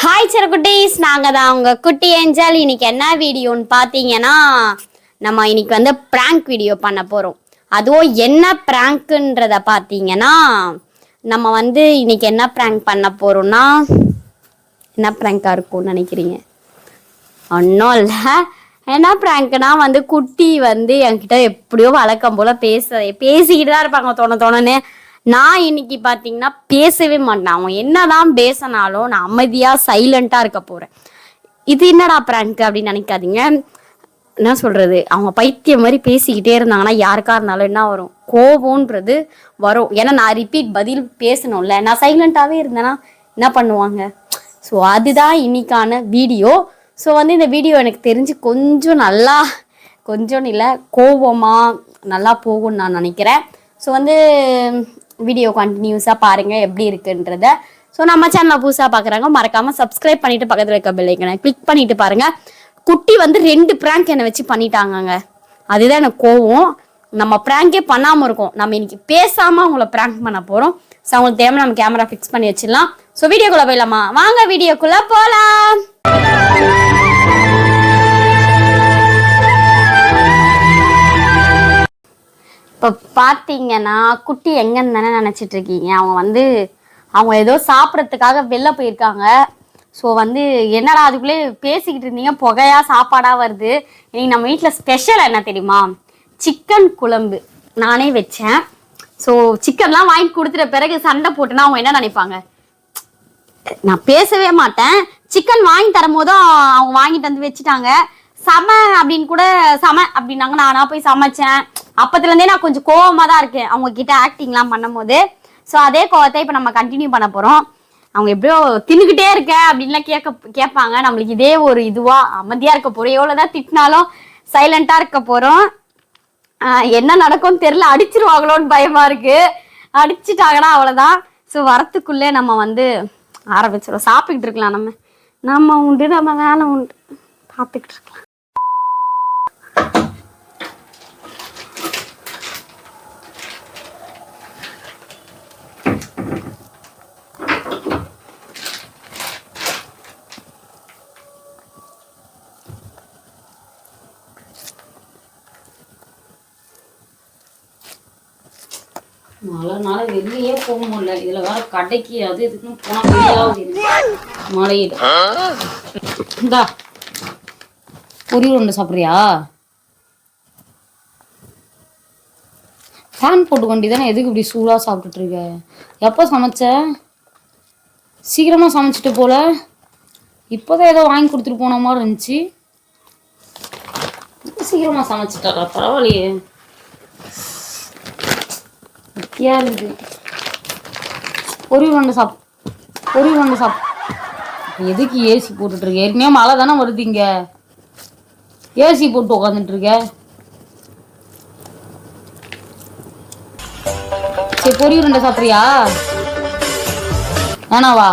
Hi குட்டீஸ் நாங்கள் தான் உங்கள் குட்டி ஏஞ்சல். இன்னைக்கு என்ன வீடியோன்னு பார்த்தீங்கன்னா நம்ம இன்னைக்கு வந்து ப்ராங்க் வீடியோ பண்ண போகிறோம் அதுவும் என்ன ப்ராங்க்குன்றத பார்த்தீங்கன்னா நம்ம வந்து இன்னைக்கு என்ன ப்ராங்க் பண்ண போகிறோம்னா என்ன ப்ராங்காக இருக்கும்னு நினைக்கிறீங்க? ஒன்றும் இல்லை. என்ன ப்ராங்க்னா வந்து குட்டி வந்து என்கிட்ட எப்படியோ வழக்கம் போல் பேச பேசிக்கிட்டு தான் இருப்பாங்க தோண தோணுன்னு. நான் இன்னைக்கு பார்த்தீங்கன்னா பேசவே மாட்டேன். அவன் என்னதான் பேசினாலும் நான் அமைதியாக சைலண்ட்டாக இருக்க போகிறேன் இது என்னடா பிராங்க் அப்படின்னு நினைக்காதீங்க. என்ன சொல்கிறது அவங்க பைத்தியம் மாதிரி பேசிக்கிட்டே இருந்தாங்கன்னா யாருக்கா இருந்தாலும் என்ன வரும்? கோபம்ன்றது வரும். ஏன்னா நான் ரிப்பீட் பதில் பேசணும்ல. நான் சைலண்ட்டாகவே இருந்தேன்னா என்ன பண்ணுவாங்க? ஸோ அதுதான் இன்னைக்கான வீடியோ ஸோ வந்து இந்த வீடியோ எனக்கு தெரிஞ்சு கொஞ்சம் நல்லா கொஞ்சம் இல்லை கோபமாக நல்லா போகும்னு நான் நினைக்கிறேன். ஸோ வந்து வீடியோ கண்டினியூஸாக பாருங்கள் எப்படி இருக்குன்றத. ஸோ நம்ம சேனலை புதுசாக பார்க்குறாங்க மறக்காமல் சப்ஸ்கிரைப் பண்ணிட்டு பக்கத்தில் இருக்க பெல் கிளிக் பண்ணிட்டு பாருங்கள் குட்டி வந்து ரெண்டு ப்ராங்க் என்னை வச்சு பண்ணிட்டாங்கங்க. அதுதான் எனக்கு கோவம். நம்ம ப்ராங்கே பண்ணாமல் இருக்கோம். நம்ம இன்னைக்கு பேசாமல் அவங்கள ப்ராங்க் பண்ண போகிறோம் ஸோ அவங்களுக்கு தேவை நம்ம கேமரா ஃபிக்ஸ் பண்ணி வச்சிடலாம். ஸோ வீடியோக்குள்ளே போயிடலாமா? வாங்க வீடியோக்குள்ளே போகலாம் இப்போ பார்த்தீங்கன்னா குட்டி எங்கன்னு தானே நினச்சிட்டு இருக்கீங்க அவங்க வந்து அவங்க ஏதோ சாப்பிட்றதுக்காக வெளில போயிருக்காங்க. ஸோ வந்து என்னடா அதுக்குள்ளே பேசிக்கிட்டு இருந்தீங்க? புகையா சாப்பாடாக வருது. இன்னைக்கு நம்ம வீட்டில் ஸ்பெஷல் என்ன தெரியுமா? சிக்கன் குழம்பு நானே வச்சேன். ஸோ சிக்கன்லாம் வாங்கி கொடுத்துட்ட பிறகு சண்டை போட்டுனா அவங்க என்ன நினைப்பாங்க? நான் பேசவே மாட்டேன். சிக்கன் வாங்கி தரும்போதும் அவங்க வாங்கிட்டு வந்து வச்சுட்டாங்க. சம அப்படின்னு கூட சம அப்படின்னாங்க. நானாக போய் சமைச்சேன். அப்பத்துல இருந்தே நான் கொஞ்சம் கோவமா தான் இருக்கேன். அவங்க கிட்ட ஆக்டிங்லாம் பண்ணும்போது. ஸோ அதே கோவத்தை இப்போ நம்ம கண்டினியூ பண்ண போறோம். அவங்க எப்படியோ தின்னுக்கிட்டே இருக்க அப்படின்லாம் கேட்க கேட்பாங்க. நம்மளுக்கு இதே ஒரு இதுவா அமைதியா இருக்க போறோம். எவ்வளவுதான் திட்டினாலும் சைலண்டா இருக்க போறோம். என்ன நடக்கும்னு தெரியல. அடிச்சிருவாங்களோன்னு பயமா இருக்கு. அடிச்சிட்டாங்கன்னா அவ்வளவுதான். ஸோ வரத்துக்குள்ளே நம்ம வந்து ஆரம்பிச்சிடும் சாப்பிட்டுக்கிட்டு இருக்கலாம் நம்ம. நம்ம உண்டு நம்ம வேலை உண்டு. பார்த்துக்கிட்டு இருக்கலாம். கடைக்கு அது இதுக்குன்னு போனா வெளியாவது மழையில. இந்தா. பொரி உருண்டை சாப்பிட்றியா? ஃபேன் போட்டு கொண்டு தானே எதுக்கு இப்படி சூடாக சாப்பிட்டுட்டு இருக்க? எப்போ சமைச்ச? சீக்கிரமாக சமைச்சிட்டு போல. இப்போதான் ஏதோ வாங்கி கொடுத்துட்டு போன மாதிரி இருந்துச்சு. இப்ப சீக்கிரமா சமைச்சிட்டாரா பரவாயில்லையே. இருக்குது பொறி உருண்டை சாப் பொறி உருண்டை சாப். எதுக்கு ஏசி போட்டுட்ருக்க? ஏற்கனவே மழை தானே வருது இங்கே. ஏசி போட்டு உட்காந்துட்டு இருக்க சரி பொறி உருண்டை சாப்பிட்றியா? வேணாவா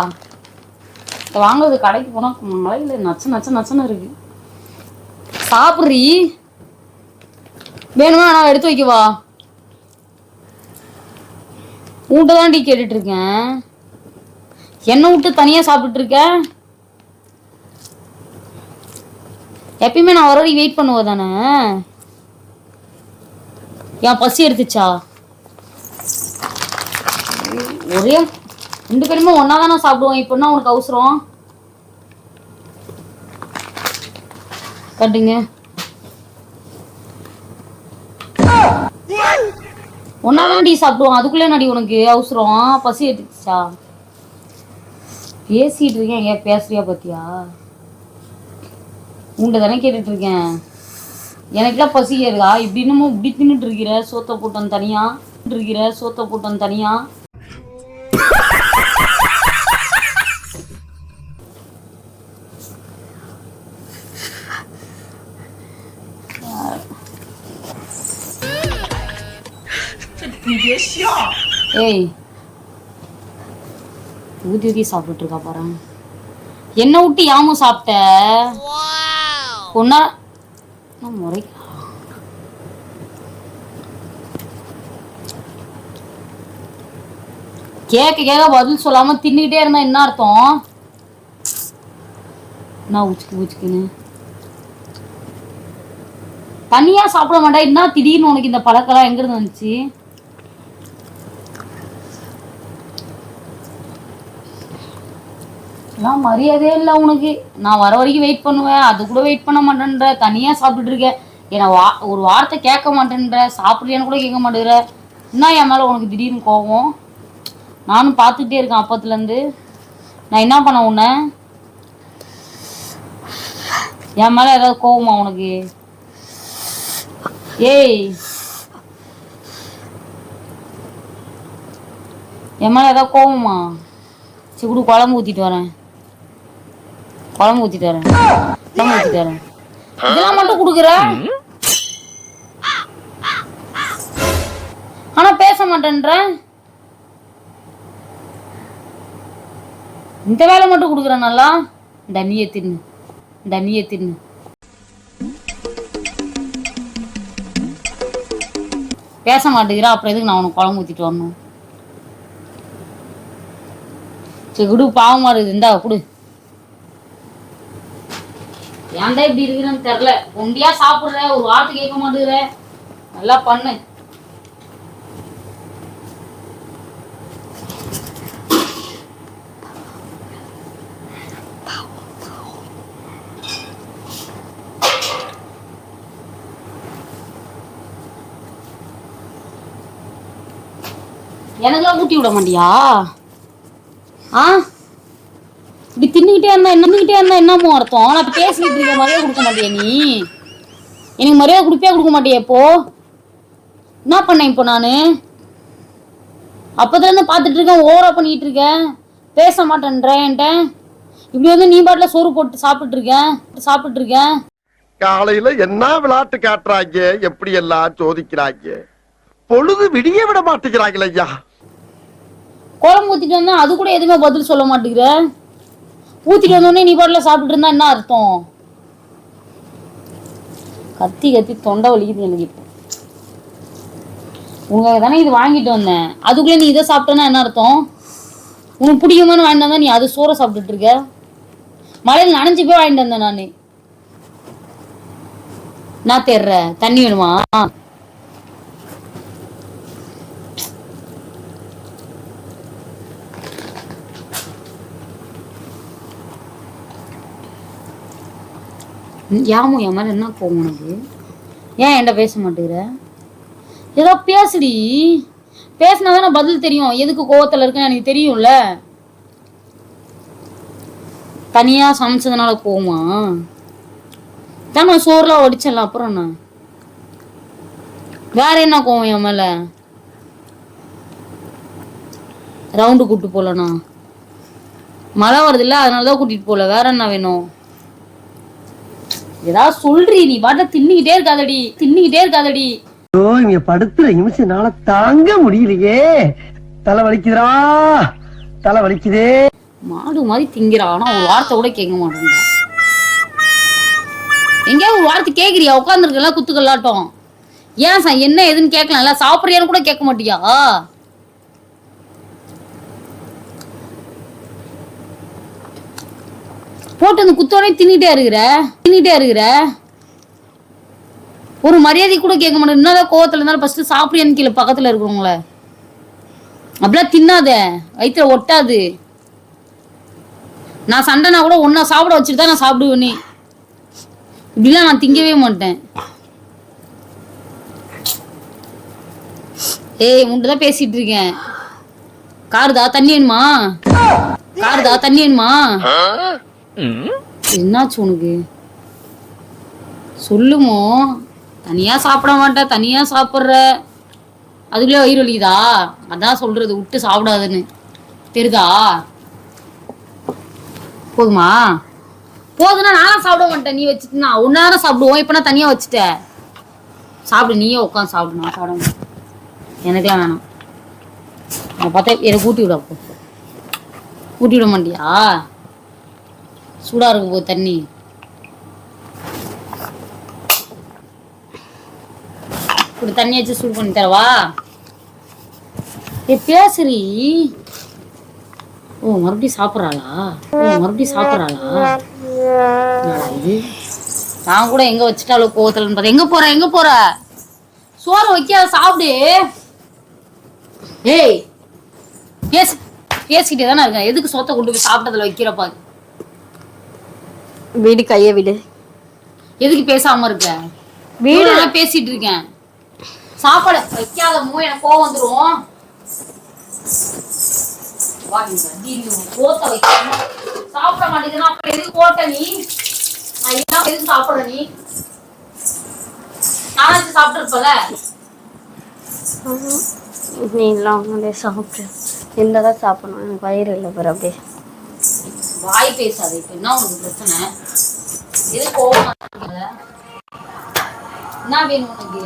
இப்போ வாங்குறது கடைக்கு போனால் மழையில் நச்ச நச்ச நச்சன்னு இருக்கு. சாப்பிட்றீ? வேணுமா? நான் எடுத்து வைக்கவா உன்ட்ட தாண்டி கேட்டுட்டு இருக்கேன் என்ன விட்டு தனியா சாப்பிட்டு இருக்க எப்பயுமே நான் வர வரைக்கும் வெயிட் பண்ணுவோம் தானே? என் பசி எடுத்துச்சா? ஒரே ரெண்டு பேருமே ஒன்னா தானே சாப்பிடுவோம். இப்போ என்ன உனக்கு அவசரம்? கட்டுங்க. ஒன்னா தான் டீ சாப்பிடுவோம் அதுக்குள்ளே நடி உனக்கு அவசரம். பசி எடுத்துச்சா பேசிட்டு இருக்கேன். ஏன் பேசுறியா பத்தியா? உங்கள்கிட்ட தானே கேட்டுட்டு இருக்கேன். எனக்குலாம் பசி ஏறுதா? இப்படி இன்னமும் இப்படி தின்னுட்டு இருக்கிற சோத்த போட்டோம் தனியா? இருக்கிற சோத்த போட்டோம் தனியா? ஏய் ஊதி ஊதி சாப்பிட்டுட்டு இருக்கா பாரு. என்ன விட்டு யாமும் சாப்பிட்ட? நான் முறை? கேட்க கேட்க பதில் சொல்லாம தின்னுக்கிட்டே இருந்தா என்ன அர்த்தம்? நான் உச்சுக்கு உச்சுக்குன்னு தனியா சாப்பிட மாட்டேன் என்ன திடீர்னு உனக்கு இந்த பழக்கம்லாம் எங்க இருந்து வந்துச்சு? எல்லாம் மரியாதையே இல்லை உனக்கு. நான் வர வரைக்கும் வெயிட் பண்ணுவேன். அது கூட வெயிட் பண்ண மாட்டேன்ற. தனியாக சாப்பிட்டுட்டு இருக்கேன் என்னை வா ஒரு வார்த்தை கேட்க மாட்டேன்ற. சாப்பிட்றியான்னு கூட கேட்க மாட்டேங்கிற. என்ன என் மேலே உனக்கு திடீர்னு கோவம் நானும் பார்த்துக்கிட்டே இருக்கேன் அப்பத்துலேருந்து நான் என்ன பண்ண உன்னை? என் மேலே ஏதாவது கோவமா உனக்கு? ஏய். என் மேலே ஏதாவது கோவமா? சரி கூட குழம்பு ஊற்றிட்டு வரேன். குழம்பு ஊத்தி வரேன் குழம்பு ஊத்திட்டு வரேன் இதெல்லாம் மட்டும் கொடுக்குற? ஆனா பேச மாட்டேன்ற. இந்த வேலை மட்டும் கொடுக்குற நல்லா? இந்த தின்னு. இந்த தின்னு. பேச மாட்டேங்கிறா அப்புறம் எதுக்கு நான் உனக்கு குழம்பு ஊத்திட்டு வரணும்? சரி குடு பாவமா இருக்குது. இந்தா குடு. ஏன்டா இப்படி இருக்குன்னு தெரியல. ஒண்டியா சாப்பிடுற ஒரு வார்த்தை கேட்க மாட்டேங்கிற. நல்லா பண்ணு. எனக்கெல்லாம் ஊட்டி விட மாட்டியா? ஆ? இப்படி தின்னுக்கிட்டே இருந்தா என்னக்கிட்டே இருந்தா என்னமோ அர்த்தம். நான் பேசிக்கிட்டு இருக்க மரியாதை கொடுக்க மாட்டியா நீ? எனக்கு மரியாதை கொடுப்பியா கொடுக்க மாட்டியா இப்போ? என்ன பண்ணேன் இப்போ நான்? அப்போதுல இருந்து பார்த்துட்டு இருக்கேன் ஓவரா பண்ணிட்டு இருக்கேன் பேச மாட்டேன்றேன்ட்ட இப்படி வந்து நீ பாட்டில் சோறு போட்டு சாப்பிட்டு இருக்கேன் சாப்பிட்டு இருக்கேன் காலையில என்ன விளையாட்டு காட்டுறாங்க எப்படி எல்லாம் சோதிக்கிறாங்க? பொழுது விடிய விட மாட்டேங்கிறாங்களே ஐயா. குழம்பு ஊத்திட்டு வந்தா அது கூட எதுவுமே பதில் சொல்ல மாட்டேங்கிற. ஊத்திட்டு வந்தோடனே நீ பாட்டில் சாப்பிட்டு இருந்தா என்ன அர்த்தம்? கத்தி கத்தி தொண்டை வலிக்குது எனக்கு இப்போ. உங்க தானே இது வாங்கிட்டு வந்தேன். அதுக்குள்ளே நீ இதை சாப்பிட்டேன்னா என்ன அர்த்தம்? உனக்கு பிடிக்குமான்னு வாங்கிட்டு வந்தா நீ அது சோற சாப்பிட்டுட்டு இருக்க? மழையில் நனைஞ்சு போய் வாங்கிட்டு வந்தேன் நான். நான் தேர்ற தண்ணி வேணுமா? யாமோ என் மேல என்ன கோவம் உனக்கு? ஏன் என்கிட்ட பேச மாட்டேங்கிற? ஏதோ பேசுடி. பேசினா தானே பதில் தெரியும். எதுக்கு கோவத்துல இருக்குன்னு எனக்கு தெரியும்ல. தனியா சமைச்சதுனால கோவமா? தானே சோறுலாம் ஒடிச்சிடலாம் அப்புறம் என்ன? வேற என்ன கோவம் என் மேல? ரவுண்டு கூப்பிட்டு போலண்ணா. மழை வருது இல்ல அதனாலதான் கூட்டிட்டு போல. வேற என்ன வேணும்? ஏதாவது சொல்றி நீ பாட்ட தின்னுகிட்டே இருக்காதடி தின்னுகிட்டே இருக்காதடி. ஐயோ இங்க படுத்துற நிமிஷம்னால தாங்க முடியலையே. தலை வலிக்குதுடா. தலை வலிக்குதே. மாடு மாதிரி திங்கிறா ஆனா ஒரு வார்த்தை கூட கேட்க மாட்டேன்றா. எங்கேயா ஒரு வார்த்தை கேக்குறியா? உட்காந்துருக்கலாம் குத்துக்கல்லாட்டம். ஏன் சா என்ன ஏதுன்னு கேட்கலாம்ல சாப்பிட்றியான்னு கூட கேட்க மாட்டியா? போட்டு அந்த குத்தோடனே தின்னுட்டே இருக்கிற? தின்னுட்டே இருக்கிற? ஒரு மரியாதை கூட கேட்க மாட்டேன். என்னதான் கோவத்துல இருந்தாலும் ஃபர்ஸ்ட் சாப்பிடுறியான்னு கீழே பக்கத்துல இருக்கிறவங்கள. அப்படிலாம் தின்னாத. வயிற்றுல ஒட்டாது. நான் சண்டைனா கூட ஒன்னா சாப்பிட வச்சுட்டு தான் நான் சாப்பிடுவேனே இப்படிலாம் நான் திங்கவே மாட்டேன். ஏய் உன்கிட்ட தான் பேசிட்டு இருக்கேன். காருதா தண்ணி வேணுமா? காருதா தண்ணி வேணுமா? என்னாச்சு உனக்கு? சொல்லுமோ. தனியா சாப்பிட மாட்டேன் தனியா சாப்பிட்ற. அதுக்குள்ளே வயிறு வலிக்குதா? அதான் சொல்றது விட்டு சாப்பிடாதுன்னு. தெரியுதா போதுமா? போதுன்னா நானும் சாப்பிட மாட்டேன் நீ வச்சுட்டுனா நான் நேரம் சாப்பிடுவோம் இப்போ நான் தனியாக வச்சுட்டேன் சாப்பிடு நீயே உட்காந்து சாப்பிடு நான் சாப்பிட மாட்டேன். எனக்குலாம் வேணாம். நான் பார்த்தா எனக்கு ஊட்டி விட அப்போ. ஊட்டி விட மாட்டியா? சூடாக இருக்கும் போது தண்ணி. இப்படி தண்ணி வச்சு சூடு பண்ணி தரவா? ஏ பேசுறி. ஓ மறுபடியும் சாப்பிட்றாளா? ஓ மறுபடியும் சாப்பிட்றாளா? நான் கூட எங்க வச்சுட்டாலும் கோவத்தில்னு பார்த்தேன் எங்க போற எங்க போற? சோறு வைக்காத சாப்பிடு. ஏய் பேசு பேசிக்கிட்டே தானே இருக்கேன். எதுக்கு சோத்தை கொண்டு போய் சாப்பிட்டதுல வைக்கிறப்பா வீடு கைய விடு. எதுக்கு பேசாம இருக்க? வீடு வீடு பேசிட்டு இருக்கேன். சாப்பாடு வைக்காத மூ எனக்கு கோவம் வந்துரும். சோத்தை வைக்காம சாப்பிட மாட்டேங்குதுன்னா அப்புறம் எதுக்கு போட்ட நீ? நான் இல்லாம எதுக்கு சாப்பிடுற நீ? நானாச்சும் சாப்பிட்டுருப்பல நீ எல்லாம் அப்படியே சாப்பிடு. என்னதான் சாப்பிடணும். எனக்கு வயிறு இல்லை பாரு அப்படியே. வாய் பேசாத இப்ப என்ன உனக்கு பிரச்சனை? எது கோவமா வந்தது? என்ன வேணும் உனக்கு?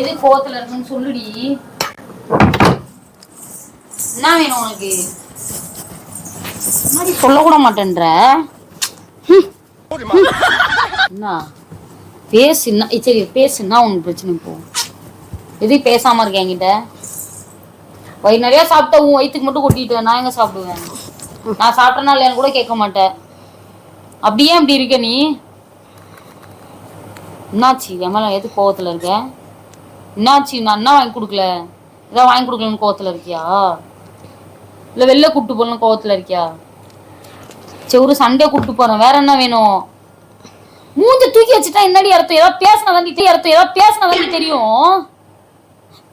எது கோவத்துல இருக்குன்னு சொல்லுடி. என்ன வேணும் உனக்கு? முன்னாடி சொல்ல கூட மாட்டேன்ற? என்ன? பேசுனா சரி பேசுனா உனக்கு பிரச்சனை போ எது பேசாம இருக்கேன் என்கிட்ட? வயிறு நிறைய சாப்பிட்டா உன் வயிற்றுக்கு மட்டும் கொட்டிட்டு நான் எங்க சாப்பிடுவேன்? நான் சாப்பிட்டனா இல்லையான்னு கூட கேட்க மாட்டேன் அப்படியே அப்படி இருக்க நீ? என்னாச்சு? எம்எல்ஏ எது கோவத்தில் இருக்க? என்னாச்சு? நான் என்ன வாங்கி கொடுக்கல? ஏதாவது வாங்கி கொடுக்கலன்னு கோவத்தில் இருக்கியா? இல்லை வெளில கூப்பிட்டு போகணும் கோவத்தில் இருக்கியா? சரி ஒரு சண்டே கூப்பிட்டு போகிறேன் வேற என்ன வேணும்? மூஞ்ச தூக்கி வச்சுட்டா என்னடி அர்த்தம்? ஏதாவது பேசினா தான் அர்த்தம்? ஏதாவது பேசினா தான் தெரியும்?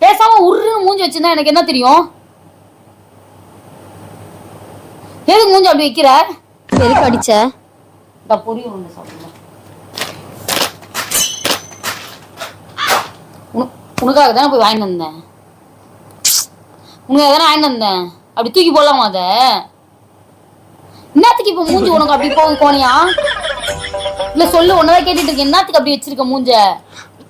பேசாம உருன்னு மூஞ்சி வச்சிருந்தா எனக்கு என்ன தெரியும்? எதுக்கு மூஞ்சி அப்படி வைக்கிற எதுக்கு அடிச்ச இந்த பொரி ஒன்று சாப்பிடுங்க உனக்கு உனக்காக தானே போய் வாங்கிட்டு வந்தேன். உனக்காக தானே வாங்கிட்டு வந்தேன். அப்படி தூக்கி போடலாமா அதை? என்னத்துக்கு இப்ப மூஞ்சி உனக்கு அப்படி போகும் கோணியா இல்ல சொல்லு உன்னதான் கேட்டுட்டு இருக்கேன். என்னத்துக்கு அப்படி வச்சிருக்க மூஞ்ச?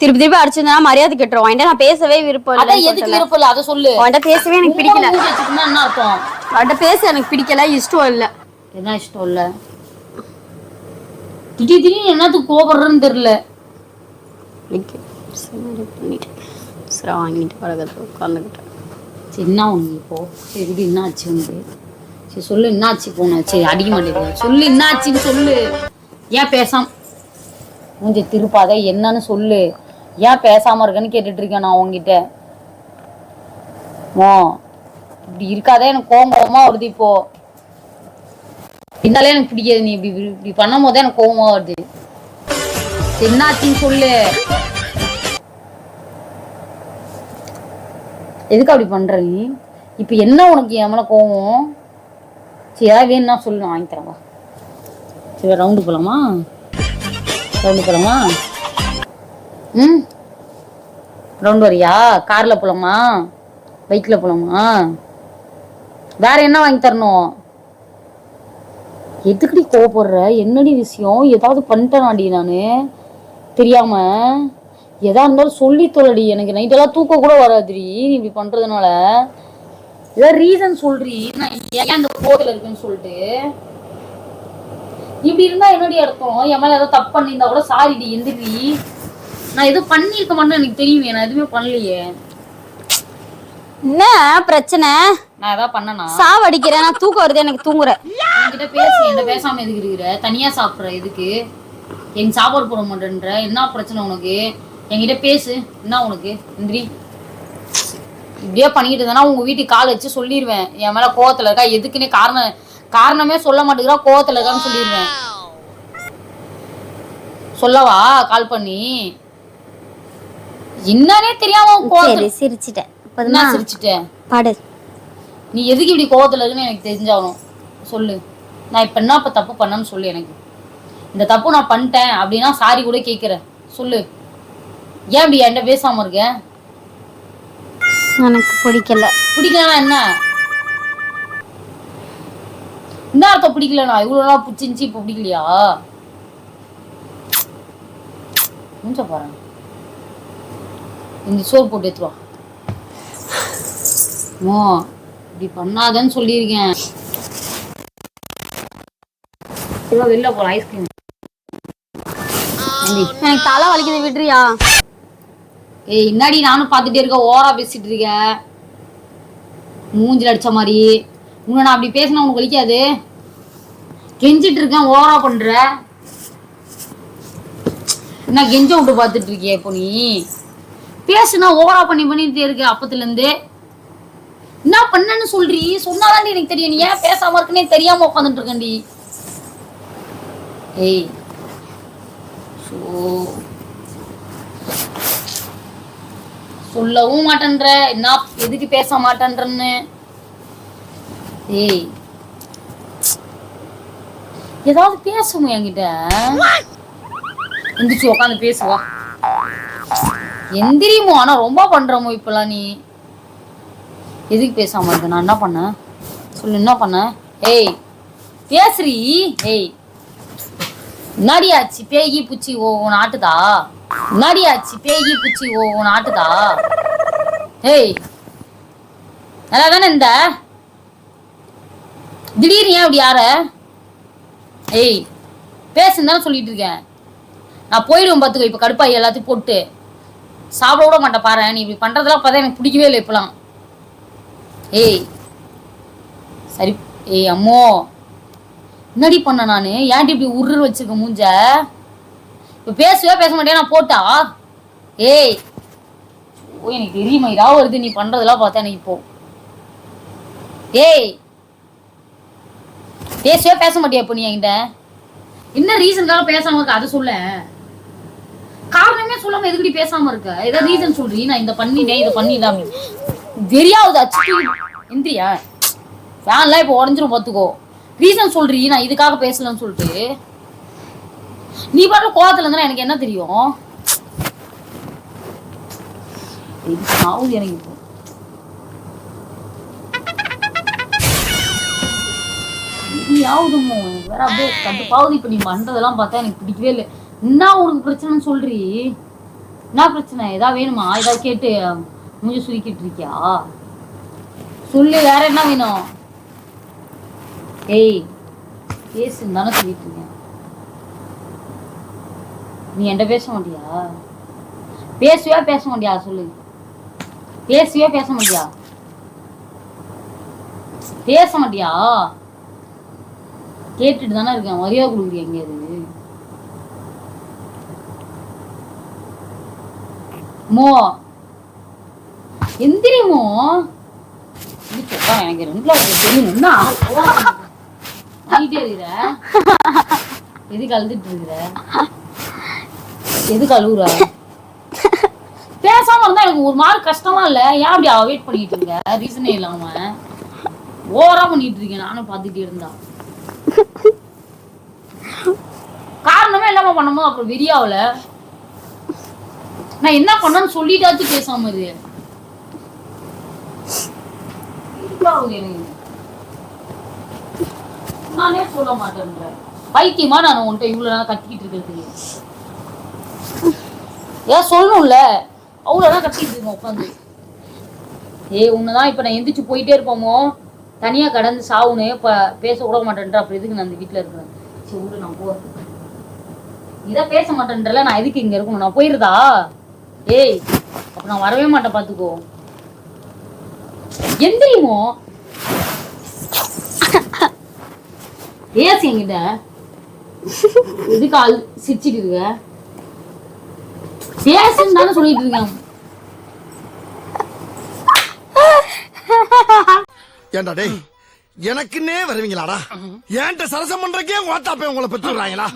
திருப்பி திருப்பி அடிச்சிருந்தா மரியாதை கட்டுரும் வாங்கிட்டு நான் பேசவே விருப்பம் அதான் இல்லை எதுக்கு விருப்பம் இல்ல? அதை சொல்லு. அவன்கிட்ட பேசவே எனக்கு பிடிக்கல. மூஞ்சி என்ன அர்த்தம்? அவன்கிட்ட பேச எனக்கு பிடிக்கல இஷ்டம் இல்லை. என்ன இஷ்டம் இல்ல? திடீர் திடீர்னு என்னத்துக்கு கோபப்படுறேன்னு தெரியல. சரி வாங்கிட்டு பழகத்தை உட்காந்துக்கிட்டேன். சரி என்ன உனக்கு இப்போ? சரி விடு என்ன ஆச்சு உனக்கு? சரி சொல்லு என்ன ஆச்சு போன சரி அடிக்க மாட்டேங்குது. சொல்லு என்ன ஆச்சுன்னு சொல்லு. ஏன் பேசாம? மூஞ்சி திருப்பாத என்னன்னு சொல்லு. ஏன் பேசாம இருக்கேன்னு கேட்டுட்டு இருக்கேன் நான் உங்ககிட்ட ஓ இப்படி இருக்காதே எனக்கு கோவம் கோவமாக வருது இப்போ. இருந்தாலே எனக்கு பிடிக்காது நீ இப்படி இப்படி பண்ணும் போதே எனக்கு கோவமாக வருது. சரி, என்ன ஆச்சுன்னு சொல்லு. எதுக்கு அப்படி பண்ற நீ? இப்போ என்ன உனக்கு என் மேலே கோவம்? சரி ஏதாவது வேணும்னா சொல்லு நான் வாங்கி தரேன் சரி ரவுண்டு போலாமா? ரவுண்டு போலாமா? ம்? ரவுண்ட் வரியா? கார்ல போலாமா? பைக்ல போலாமா? வேற என்ன வாங்கி தரணும்? எதுக்குடி கோவப்படுற? என்னடி விஷயம்? ஏதாவது பண்ணிட்டேனாடி நானு. தெரியாம? எதா இருந்தாலும் சொல்லி தொல்லடி எனக்கு நைட்டெல்லாம் தூக்கம் கூட வராதுடி நீ இப்படி பண்றதுனால. ஏதாவது ரீசன் சொல்றி. நான் ஏன் அந்த கோவில் இருக்குன்னு சொல்லிட்டு. இப்படி இருந்தா என்னடி அர்த்தம்? என் மேல ஏதாவது தப்பு பண்ணியிருந்தா கூட சாரிடி எந்திரி. நான் எதுவும் பண்ணியிருக்க மாட்டேன்னு எனக்கு தெரியுமே நான் எதுவுமே பண்ணலையே. என்ன பிரச்சனை? நான் ஏதாவது பண்ணனா? சாவடிக்கிறேன் நான் தூக்கம் வருது எனக்கு தூங்குறேன் என்கிட்ட பேசி என்ன பேசாம எதுக்கு இருக்கிற? தனியா சாப்பிடுற எதுக்கு? எங்க சாப்பாடு போட மாட்டேன்ற. என்ன பிரச்சனை உனக்கு? என்கிட்ட பேசு. என்ன உனக்கு? இந்திரி. இப்படியே பண்ணிக்கிட்டு இருந்தா உங்க வீட்டுக்கு கால் வச்சு சொல்லிடுவேன் என் மேல கோவத்துல இருக்கா எதுக்குன்னே காரணம் காரணமே சொல்ல மாட்டேங்கிறா கோவத்துல இருக்கான்னு சொல்லிடுவேன் சொல்லவா? கால் பண்ணி. என்னன்னே தெரியாம கோவத்துல சரி சிரிச்சிட்டேன். போதுமா? சிரிச்சிட்டேன் பாடு. நீ எதுக்கு இப்படி கோவத்துல இருக்குன்னு எனக்கு தெரிஞ்சாகணும். சொல்லு. நான் இப்ப என்ன இப்ப தப்பு பண்ணேன்னு சொல்லு எனக்கு. இந்த தப்பு நான் பண்ணிட்டேன் அப்படின்னா சாரி கூட கேட்குறேன் சொல்லு. ஏன் இப்படி என்கிட்ட பேசாம இருக்க? எனக்கு பிடிக்கல. பிடிக்கலனா என்ன? என்ன அர்த்தம் பிடிக்கலனா? இவ்வளவு நாள் பிடிச்சிருந்துச்சு இப்போ பிடிக்கலையா? மூஞ்ச பாரு இந்த சோறு போட்டு எடுத்துருவா மோ இப்படி பண்ணாதன்னு சொல்லியிருக்கேன். வெளில போலாம் ஐஸ்கிரீம் எனக்கு தலை வலிக்குது விடுறியா? ஏய் இன்னாடி நானும் பார்த்துட்டே இருக்க ஓரா பேசிட்டு இருக்க. மூஞ்சில அடிச்ச மாதிரி. உன்னை நான் அப்படி பேசினா உனக்கு வலிக்காது. கெஞ்சிட்டு இருக்கேன் ஓவரா பண்ற. என்ன கெஞ்ச விட்டு பார்த்துட்டு இருக்கிய இப்போ நீ? பேசுனா ஓவரா பண்ணி பண்ணிட்டு இருக்கு அப்பத்துல இருந்து. என்ன பண்ணன்னு சொல்றி? சொன்னாதான் எனக்கு தெரியும். நீ ஏன் பேசாம இருக்குன்னே தெரியாம உட்காந்துட்டு இருக்கேன்டி. ஏய் சோ சொல்லவும் மாட்டேன்ற. என்ன எதுக்கு பேச மாட்டேன்றன்னு. ஏய் ஏதாவது பேசுவோம் என்கிட்ட. எந்திரிச்சு உட்காந்து பேசுவா. எந்திரிமோ ஆனா ரொம்ப பண்றமோ இப்பெல்லாம் நீ? எதுக்கு பேசாம இருக்க நான் என்ன பண்ணேன் சொல்லு என்ன பண்ண? ஏய் பேசுறி? ஏய் நடியாச்சு பேகி பூச்சி ஓ உன் ஆட்டுதா நடியாச்சு பேகி பூச்சி ஓ உன் ஆட்டுதா ஏய் நல்லா தானே இந்த திடீர்னு ஏன் இப்படி யார ஏய் பேசுன்னு தானே சொல்லிட்டு இருக்கேன். நான் போயிடுவேன் பார்த்துக்கோ இப்போ கடுப்பாய் எல்லாத்தையும் போட்டு. சாப்பிட விட மாட்டேன் பாரு. நீ இப்படி பண்றதெல்லாம் பார்த்தா எனக்கு பிடிக்கவே இல்லை இப்பெல்லாம். ஏய் சரி ஏய் அம்மோ. என்னடி பண்ண நான்? ஏன்டி இப்படி உருள் வச்சிருக்க மூஞ்ச? இப்போ பேசவே பேச மாட்டேன் நான் போட்டா? ஏய் ஓ எனக்கு தெரியுமா இதா வருது நீ பண்றதெல்லாம் பார்த்தா எனக்கு இப்போ. ஏய் பேசவே பேச மாட்டியா இப்போ நீ என்கிட்ட? என்ன ரீசனுக்காக பேசாம அதை சொல்ல. காரணமே சொல்லாம எதுக்கடி பேசாம இருக்க? ஏதாவது ரீசன் சொல்றீ. நான் இந்த பண்ணிட்டேன் இதை பண்ணிட்டேன் அப்படின்னு. தெரியாது அச்சு எந்திரியா ஃபேன்லாம் இப்போ உடஞ்சிரும் பார்த்துக்கோ ரீசன் சொல்றீ நான் இதுக்காக பேசலன்னு சொல்லிட்டு. நீ பாட்டு கோவத்துல இருந்தா எனக்கு என்ன தெரியும்? ஆகுது எனக்கு இப்போ. யாவுதுமோ வேற அப்படியே கட்டுப்பாவது இப்ப நீ பண்றதெல்லாம் பார்த்தா எனக்கு பிடிக்கவே இல்லை. என்ன உனக்கு பிரச்சனைன்னு சொல்றி? என்ன பிரச்சனை? ஏதாவது வேணுமா? ஏதாவது கேட்டு மூஞ்சி சுருக்கிட்டு இருக்கியா? சொல்லு வேற என்ன வேணும்? ஏய் பேசுன்னு தானே சொல்லிட்டு இருக்கேன் நீ என்கிட்ட பேச மாட்டியா? பேசுவியா பேச மாட்டியா? சொல்லு. பேசுவே பேச மாட்டியா? பேச மாட்டியா? கேட்டுட்டு தானே இருக்கேன். மரியாதை கொடுக்குறியா எங்கேயாவது மோ. எந்திரிமோ எனக்கு ரெண்டுல தெரியும். என்ன? ஆகிட்டே இருக்கிற எதுக்கு அழுதுட்டு இருக்கிற எதுக்கு அழுகுற பேசாம இருந்தா எனக்கு ஒரு மாதிரி கஷ்டமா இல்ல. ஏன் அப்படி அவாய்ட் பண்ணிட்டு இருக்க? ரீசனே இல்லாம. ஓவரா பண்ணிட்டு இருக்கேன் நானும் பாத்துட்டே இருந்தா. காரணமே இல்லாம பண்ணும்போது அப்புறம் வெறியாவல. நான் என்ன பண்ணேன்னு சொல்லிட்டாச்சும் பேசாம இரு. எனக்கு. நானே சொல்ல மாட்டேன்றேன் பைத்தியமா நான் உன்கிட்ட இவ்வளவு நேரம் கத்திக்கிட்டு இருக்கிறது ஏன் சொல்லணும்ல? அவ்வளோதான் நேரம் கத்திக்கிட்டு இருக்கோம் உட்காந்து. ஏய் உன்னதான் இப்ப நான் எந்திரிச்சு போயிட்டே இருப்போமோ? தனியா கடந்து சாவுன்னு இப்ப பேச விட மாட்டேன்ற அப்புறம் எதுக்கு நான் அந்த வீட்டுல இருக்கிறேன்? சரி விடு நான் போ இதை பேச மாட்டேன்றல நான் எதுக்கு இங்க இருக்கணும்? நான் போயிருதா? ஏய் அப்ப நான் வரவே மாட்டேன் பாத்துக்கோ. எந்திரிமோ ஏசி என்கிட்ட. எதுக்கு ஆள் சிரிச்சிட்டு இருக்க? பேசுன்னு தானே சொல்லிட்டு இருக்கேன். ஏண்டா டேய் எனக்குன்னே வருவீங்களாடா? ஏன்ட்ட சரசம் பண்றக்கே ஓட்டாப்பே உங்களை பெற்றுறாங்களா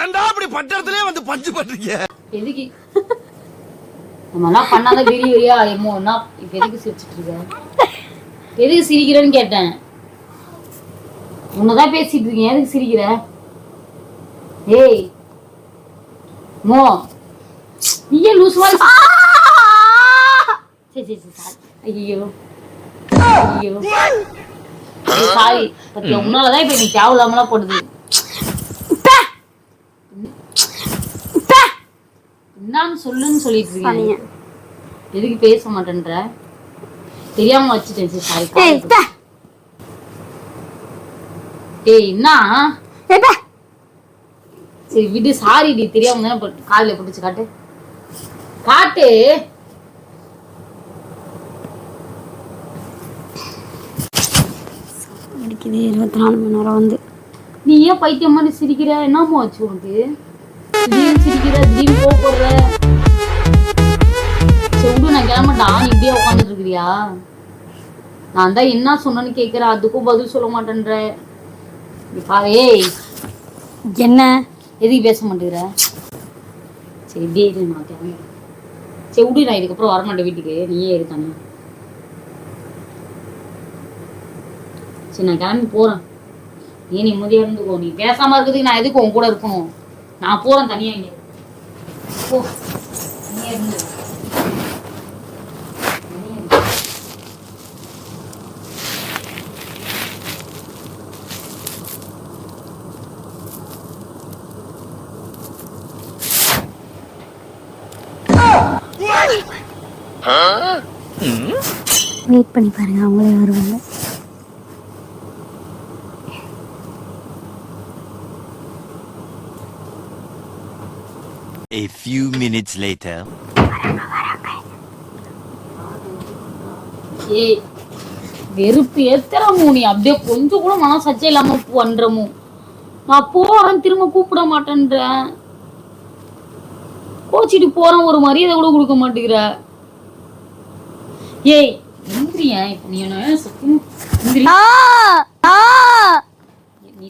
ஏன்டா அப்படி பட்டத்திலே வந்து பஞ்சு பண்றீங்க? எதுக்கு? நம்ம எல்லாம் பண்ணாத வெறி வெறியா எம்மோ என்ன இப்ப எதுக்கு சிரிச்சிட்டு இருக்க? எதுக்கு சிரிக்கிறேன்னு கேட்டேன். உன்னதான் பேசிட்டு இருக்கேன். எதுக்கு சிரிக்கிற? ஏய் மோ நீயே லூஸ் மாதிரி சரி சரி சரி சாரி ஐயோ ஐயோ சாரி பத்தியா உன்னாலதான் இப்ப நீ தேவையில்லாமலாம் போடுது. என்னன்னு சொல்லுன்னு சொல்லிட்டு இருக்கீங்க. எதுக்கு பேச மாட்டேன்ற? தெரியாம வச்சுட்டேன் சரி சாரி ஏய் என்ன? சரி விடு. சாரி டி தெரியாம தானே காலில் பிடிச்சு காட்டு. காட்டு. அடிக்குது இருபத்தி நாலு மணி நேரம் வந்து நீ ஏன் பைத்தியம் மாதிரி சிரிக்கிற? என்னமோ ஆச்சு உனக்கு? திடீர்னு சிரிக்கிற திடீர்னு கோவப்படுற விடு நான் கிளம்பட்டா நீ இப்படியே உட்காந்துட்டு இருக்கிறியா? நான் தான் என்ன சொன்னேன்னு கேட்குறேன் அதுக்கும் பதில் சொல்ல மாட்டேன்ற. ஏய். என்ன? எதுக்கு பேச மாட்டேங்கிற? சரி இப்படியே இரு நான் கிளம்புறேன். சரி விடு நான் இதுக்கப்புறம் வரமாட்டேன் வீட்டுக்கு. நீயே இரு தனியா. சரி நான் கிளம்பி போறேன். நீ நிம்மதியா இருந்துக்கோ. நீ பேசாம இருக்கிறதுக்கு நான் எதுக்கு உன் கூட இருக்கணும்? நான் போறேன் தனியா இங்க போ நீயே இருந்து வெயிட் பண்ணி பாருங்க அவங்களே வருவாங்க A few minutes later. ஏய் வெறுப்பு ஏத்துறமோ நீ? அப்படியே கொஞ்சம் கூட மனசாட்சியே இல்லாம பண்றமோ நான் போறேன் திரும்ப கூப்பிட மாட்டேன்றேன் கோச்சிட்டு போறேன் ஒரு மரியாதை கூட கொடுக்க மாட்டேங்கிற. ஏய் எந்திரியன் இப்ப நீ என்ன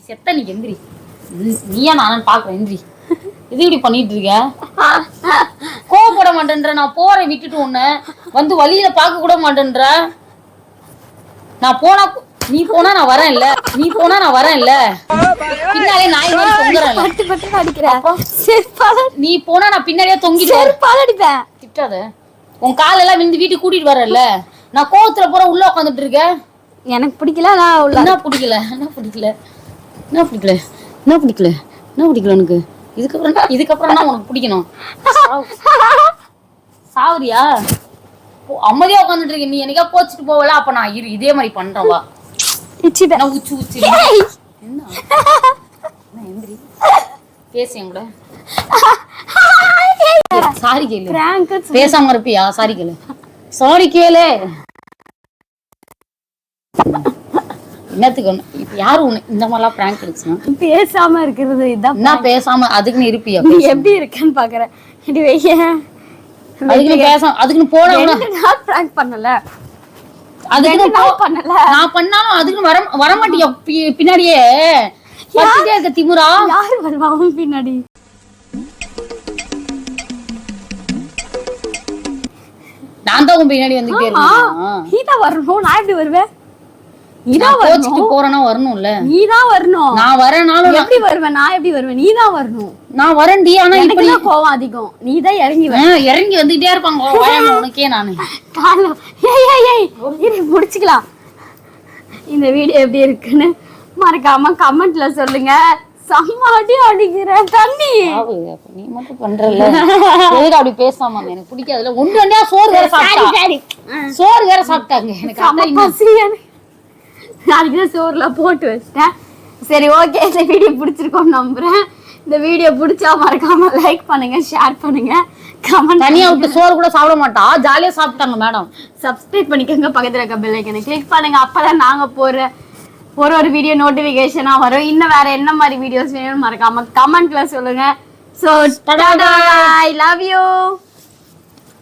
செத்த நீ எந்திரி. நீயா நானும் பாக்குறேன் எந்திரி. இது இப்படி பண்ணிட்டு இருக்க கோவப்பட மாட்டேன்ற நான் போறேன் விட்டுட்டு உன்னை. வந்து வழியில பார்க்க கூட மாட்டேன்ற. நான் போனா நீ போனா நான் வரேன் இல்ல நீ போனா நான் வரேன் இல்ல பின்னாலே நாய் மாதிரி தொங்குறேன் பட்டு பட்டு அடிக்கிறேன். நீ போனா நான் பின்னாடியே தொங்கிட்டு. செருப்பால அடிப்பேன். திட்டாத. உன் காலெல்லாம் விழுந்து வீட்டுக்கு கூட்டிட்டு வரேன்ல. நான் கோவத்துல போற உள்ள உட்காந்துட்டு இருக்க எனக்கு பிடிக்கல நான் உள்ள என்ன பிடிக்கல. என்ன பிடிக்கல. என்ன பிடிக்கல. என்ன பிடிக்கல. என்ன பிடிக்கல உனக்கு. இதுக்கப்புறம் என்ன- இதுக்கப்புறம் தான் உனக்கு பிடிக்கணும்? சாவு. சாவுறியா போ- அமைதியா உட்காந்துட்டு இருக்க. நீ என்னைக்கா போச்சுட்டு போவல? அப்ப நான் இரு இதே மாதிரி பண்றேன் வா. நான் உச்சி உச்சி? என்ன? எந்திரி? பேசு என் கூட. சாரி கேளு. பேசாம இருப்பியா? சாரி கேளு. சாரி கேளு. என்னத்துக்கு ஒண்ணு- இப்ப யாரு உன்னை இந்த மாதிரிலாம் பிராங்க் எடுச்சுனா பேசாம இருக்கிறது இதான் என்ன பேசாம அதுக்கு நீ இருப்பியா? நீ எப்படி இருக்கேன்னு பாக்குறேன். இடி வைய அதுக்கு நீ பேசாம அதுக்கு நீ போன நாள் பிராங்க் பண்ணல அதுக்கு நீ பண்ணல? நான் பண்ணாலும் அதுக்கு நீ வர வர மாட்டியா பின்னாடியே. பத்துட்டே இருக்க திமுறா? யாரு வருவா பின்னாடி? நான் தான் உன் பின்னாடி வந்துட்டே இருக்கேன். நீதான் வரணும். நான் எப்படி வருவேன்? நீதான் வரணும். போறேன்னா வரணும்ல. நீதான் வரணும். நான் வரேனாலும் எப்படி வருவேன்? நான் எப்படி வருவேன்? நீதான் வரணும். நான் வரேன்டி ஆனா இப்ப எனக்கு தான் கோவம் அதிகம். நீதான் இறங்கி வர இறங்கி வந்துகிட்டே இருப்பாங்க. உனக்கே நானு. காலம் ஏய் ஏய் ஏய் இரு முடிச்சுக்கலாம். இந்த வீடியோ எப்படி இருக்குன்னு மறக்காம கமெண்ட்ல சொல்லுங்க. செம்ம அடி அடிக்கிறேன் தண்ணி. நீ மட்டும் பண்றல எதுக்கு அப்படி பேசாம? எனக்கு பிடிக்காதுல ஒன்று ரெண்டா சோறு வேற சாப்பிட்டா. சோறு வேற சாப்பிட்டாங்க. எனக்கு நாளைக்கு தான் சோறுல போட்டு வச்சிட்டேன். சரி ஓகே இந்த வீடியோ பிடிச்சிருக்கோம் நம்புறேன். இந்த வீடியோ பிடிச்சா மறக்காம லைக் பண்ணுங்க ஷேர் பண்ணுங்க. கமெண்ட் தனியா விட்டு சோறு கூட சாப்பிட மாட்டா. ஜாலியா சாப்பிட்டாங்க மேடம் சப்ஸ்கிரைப் பண்ணிக்கோங்க பக்கத்துல இருக்க பெல் ஐக்கனை கிளிக் பண்ணுங்க. அப்பதான் நாங்க போற ஒரு ஒரு வீடியோ நோட்டிபிகேஷனா வரும். இன்னும் வேற என்ன மாதிரி வீடியோஸ் வேணும்னு மறக்காம கமெண்ட்ல சொல்லுங்க. So I love you